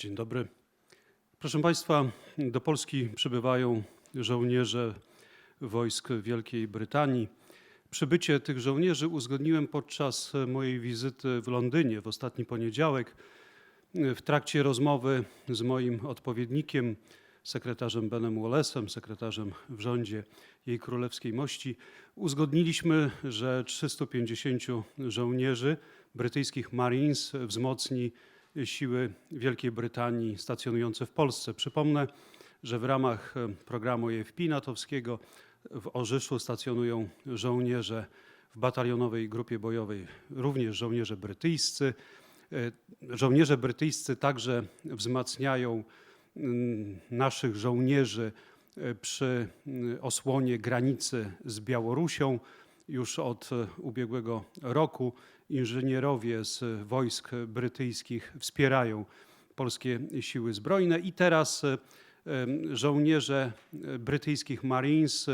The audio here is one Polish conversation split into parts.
Dzień dobry. Proszę Państwa, do Polski przybywają żołnierze wojsk Wielkiej Brytanii. Przybycie tych żołnierzy uzgodniłem podczas mojej wizyty w Londynie w ostatni poniedziałek w trakcie rozmowy z moim odpowiednikiem, sekretarzem Benem Wallace'em, sekretarzem w rządzie Jej Królewskiej Mości. Uzgodniliśmy, że 350 żołnierzy brytyjskich Marines wzmocni siły Wielkiej Brytanii stacjonujące w Polsce. Przypomnę, że w ramach e, programu AFP natowskiego w Orzyszu stacjonują żołnierze w batalionowej grupie bojowej, również żołnierze brytyjscy. E, Żołnierze brytyjscy także wzmacniają mm, naszych żołnierzy e, przy mm, osłonie granicy z Białorusią. Już od e, ubiegłego roku inżynierowie z wojsk brytyjskich wspierają polskie siły zbrojne i teraz e, żołnierze e, brytyjskich Marines,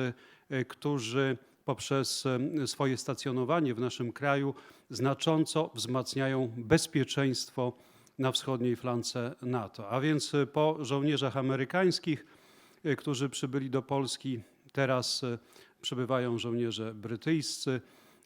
którzy poprzez swoje stacjonowanie w naszym kraju znacząco wzmacniają bezpieczeństwo na wschodniej flance NATO. A więc po żołnierzach amerykańskich, którzy przybyli do Polski, teraz przybywają żołnierze brytyjscy.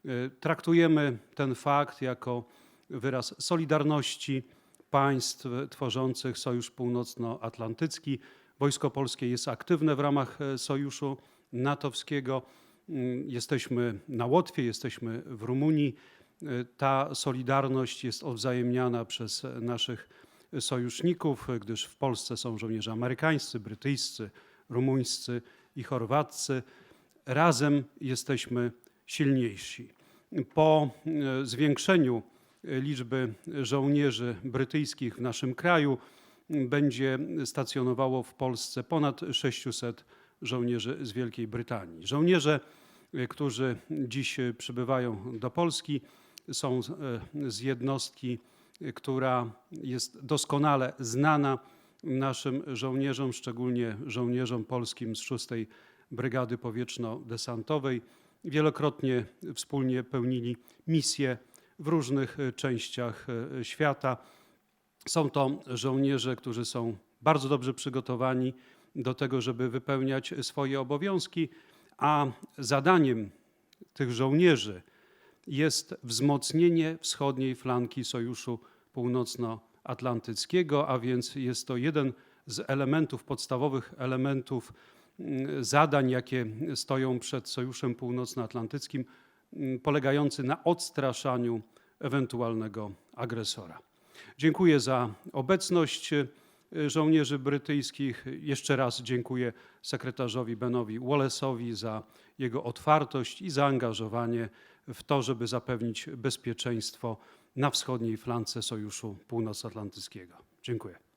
E, Traktujemy ten fakt jako wyraz solidarności państw tworzących Sojusz Północnoatlantycki. Wojsko Polskie jest aktywne w ramach e, Sojuszu Natowskiego. Mm, Jesteśmy na Łotwie, jesteśmy w Rumunii. E, Ta solidarność jest odwzajemniana przez naszych sojuszników, gdyż w Polsce są żołnierze amerykańscy, brytyjscy, rumuńscy i chorwaccy. Razem jesteśmy silniejsi. Po e, zwiększeniu e, liczby żołnierzy brytyjskich w naszym kraju będzie stacjonowało w Polsce ponad 600 żołnierzy z Wielkiej Brytanii. Żołnierze, e, którzy dziś przybywają do Polski, są z- jednostki, która jest doskonale znana naszym żołnierzom, szczególnie żołnierzom polskim z 6 Brygady Powietrzno-Desantowej. Wielokrotnie wspólnie pełnili misje w różnych e, częściach e, świata. Są to żołnierze, którzy są bardzo dobrze przygotowani do tego, żeby wypełniać swoje obowiązki, a zadaniem tych żołnierzy jest wzmocnienie wschodniej flanki Sojuszu Północnoatlantyckiego, a więc jest to jeden z elementów, podstawowych elementów zadań, jakie stoją przed Sojuszem Północnoatlantyckim, mm, polegający na odstraszaniu ewentualnego agresora. Dziękuję za obecność e, żołnierzy brytyjskich. Jeszcze raz dziękuję sekretarzowi Benowi Wallace'owi za jego otwartość i zaangażowanie w to, żeby zapewnić bezpieczeństwo na wschodniej flance Sojuszu Północnoatlantyckiego. Dziękuję.